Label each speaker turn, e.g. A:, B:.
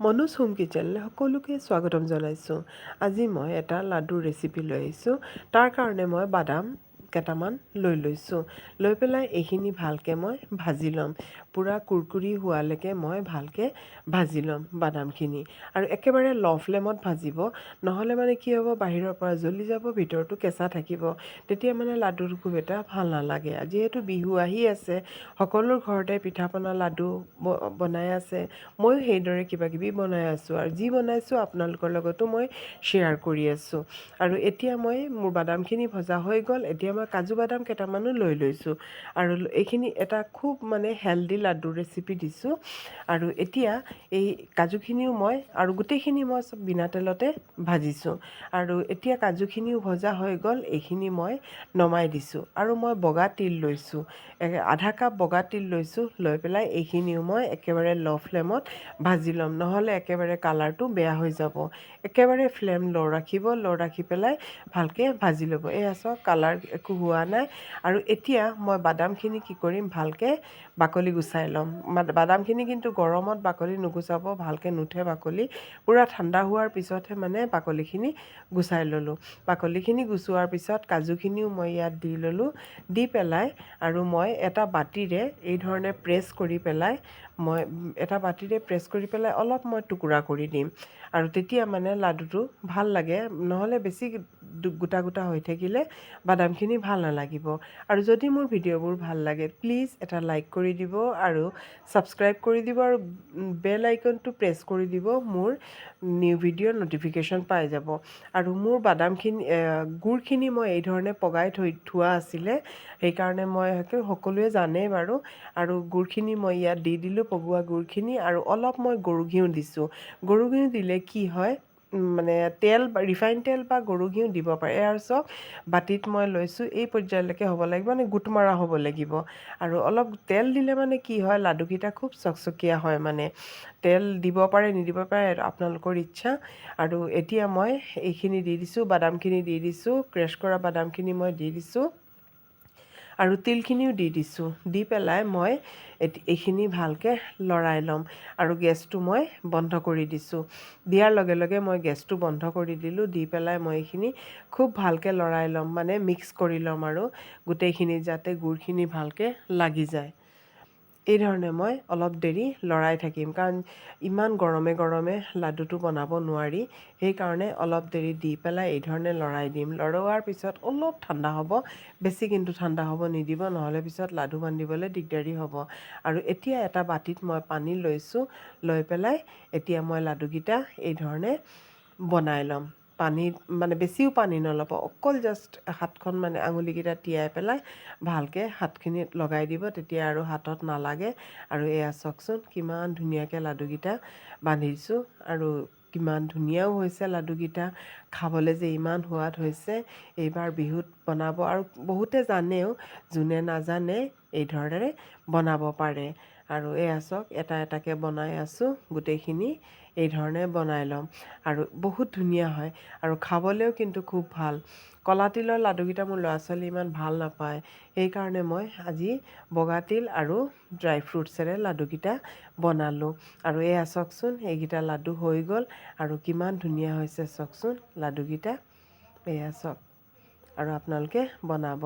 A: Manoj home কিচেনলৈ সকলোকে স্বাগতম জনাইছোঁ। আজি মই এটা লাডুৰ ৰেচিপি লৈ আহিছোঁ। তাৰ কাৰণে মই বাদাম কেইটামান লৈ লৈছোঁ। লৈ পেলাই এইখিনি ভালকৈ মই ভাজি ল'ম। পূৰা কুৰকুৰি হোৱালৈকে মই ভালকৈ ভাজি ল'ম বাদামখিনি। আৰু একেবাৰে ল' ফ্লেমত ভাজিব। নহ'লে মানে কি হ'ব বাহিৰৰ পৰা জ্বলি যাব ভিতৰতো কেঁচা থাকিব। তেতিয়া মানে লাডুটো খুব এটা ভাল নালাগে। যিহেতু বিহু আহি আছে সকলো ঘৰতে পিঠা পনা লাডু ব- বনাই আছে। ময়ো সেইদৰে কিবা কিবি বনাই আছোঁ। আৰু যি বনাইছোঁ আপোনালোকৰ লগতো মই শ্বেয়াৰ কৰি আছোঁ। আৰু এতিয়া মই মোৰ বাদামখিনি ভজা হৈ গ'ল। এতিয়া মই কাজু বাদাম কেইটামানো লৈ লৈছোঁ। আৰু এইখিনি এটা খুব মানে হেল্ডি লাডু ৰেচিপি দিছোঁ। আৰু এতিয়া এই কাজুখিনিও মই আৰু গোটেইখিনি মই চব বিনা তেলতে ভাজিছোঁ। আৰু এতিয়া কাজুখিনিও ভজা হৈ গ'ল এইখিনি মই নমাই দিছোঁ। আৰু মই বগা তিল লৈছোঁ। আধা কাপ বগা তিল লৈছোঁ। লৈ পেলাই এইখিনিও মই একেবাৰে ল' ফ্লেমত ভাজি ল'ম। নহ'লে একেবাৰে কালাৰটো বেয়া হৈ যাব। একেবাৰে ফ্লেম ল' ৰাখিব। ল' ৰাখি পেলাই ভালকৈ ভাজি ল'ব। এয়া চাওক কালাৰ একো হোৱা নাই। আৰু এতিয়া মই বাদামখিনি কি কৰিম ভালকৈ বাকলি গুচাই ল'ম। বাদামখিনি কিন্তু গৰমত বাকলি নুগুচাব ভালকৈ নুঠে বাকলি। পূৰা ঠাণ্ডা হোৱাৰ পিছতহে মানে বাকলিখিনি গুচাই ল'লোঁ। বাকলিখিনি গুচোৱাৰ পিছত কাজুখিনিও মই ইয়াত দি ল'লোঁ দি পেলাই আৰু মই এটা বাতিৰে এই ধৰণে প্ৰেছ কৰি পেলাই মই এটা বাতিৰে প্ৰেছ কৰি পেলাই অলপ মই টুকুৰা কৰি দিম। আৰু তেতিয়া মানে লাডুটো ভাল লাগে। নহ'লে বেছি গোটা গোটা হৈ থাকিলে বাদামখিনি ভাল নালাগিব। আৰু যদি মোৰ ভিডিঅ'বোৰ ভাল লাগে প্লিজ এটা লাইক কৰি দিব আৰু ছাবস্ক্ৰাইব কৰি দিব আৰু বেল আইকনটো প্ৰেছ কৰি দিব মোৰ নিউ ভিডিঅ'ৰ ন'টিফিকেশ্যন পাই যাব। আৰু মোৰ বাদামখিনি এ, গুড়খিনি মই এই ধৰণে পগাই থৈ থোৱা আছিলে। সেইকাৰণে মই সকলোৱে জানেই বাৰু। আৰু গুড়খিনি মই ইয়াত দি দিলোঁ। পগোৱা গুড়খিনি আৰু অলপ মই গৰু ঘিউ দিছোঁ। গৰু ঘিউ দিলে কি হয় মানে তেল ৰিফাইন তেল বা গৰু ঘিউ দিব পাৰে। আৰু চাওক বাতিত মই লৈছোঁ এই পৰ্যায়লৈকে হ'ব লাগিব মানে গোট মৰা হ'ব লাগিব। আৰু অলপ তেল দিলে মানে কি হয় লাডুকেইটা খুব চকচকীয়া হয় মানে। তেল দিব পাৰে নিদিব পাৰে আপোনালোকৰ ইচ্ছা। আৰু এতিয়া মই এইখিনি দি দিছোঁ বাদামখিনি দি দিছোঁ ক্ৰেছ কৰা বাদামখিনি মই দি দিছোঁ। আৰু তিলখিনিও দি দিছোঁ। দি পেলাই মই এইখিনি ভালকৈ লৰাই ল'ম আৰু গেছটো মই বন্ধ কৰি দিছোঁ। দিয়াৰ লগে লগে মই গেছটো বন্ধ কৰি দিলোঁ, দি পেলাই মই এইখিনি খুব ভালকৈ লৰাই ল'ম মানে মিক্স কৰি ল'ম আৰু গোটেইখিনি যাতে গুড়খিনি ভালকৈ লাগি যায়। এই ধৰণে মই অলপ দেৰি লৰাই থাকিম। কাৰণ ইমান গৰমে গৰমে লাডুটো বনাব নোৱাৰি। সেইকাৰণে অলপ দেৰি দি পেলাই এই ধৰণে লৰাই দিম। লৰোৱাৰ পিছত অলপ ঠাণ্ডা হ'ব। বেছি কিন্তু ঠাণ্ডা হ'ব নিদিব। নহ'লে পিছত লাডু বান্ধিবলৈ দিগদাৰী হ'ব। আৰু এতিয়া এটা বাতিত মই পানী লৈছোঁ। লৈ পেলাই এতিয়া মই লাডুকেইটা এই ধৰণে বনাই ল'ম। পানীত মানে বেছিও পানী নল'ব অকল জাষ্ট হাতখন মানে আঙুলিকেইটা তিয়াই পেলাই ভালকৈ হাতখিনিত লগাই দিব তেতিয়া আৰু হাতত নালাগে। আৰু এয়া চাওকচোন কিমান ধুনীয়াকৈ লাডুকেইটা বান্ধিছোঁ আৰু কিমান ধুনীয়াও হৈছে লাডুকেইটা। খাবলৈ যে ইমান সোৱাদ হৈছে এইবাৰ বিহুত বনাব আৰু বহুতে জানেও যোনে নাজানে এই ধৰণেৰে বনাব পাৰে। আৰু এয়া চাওক এটা এটাকৈ বনাই আছোঁ গোটেইখিনি এই ধৰণে বনাই ল'ম। আৰু বহুত ধুনীয়া হয় আৰু খাবলৈও কিন্তু খুব ভাল। কলা তিলৰ লাডুকেইটা মোৰ ল'ৰা ছোৱালী ইমান ভাল নাপায় সেইকাৰণে মই আজি বগা তিল আৰু ড্ৰাই ফ্ৰুটছেৰে লাডুকেইটা বনালোঁ। আৰু এয়া চাওকচোন এইকেইটা লাডু হৈ গ'ল আৰু কিমান ধুনীয়া হৈছে চাওকচোন লাডুকেইটা এয়া চাওক আৰু আপোনালোকে বনাব।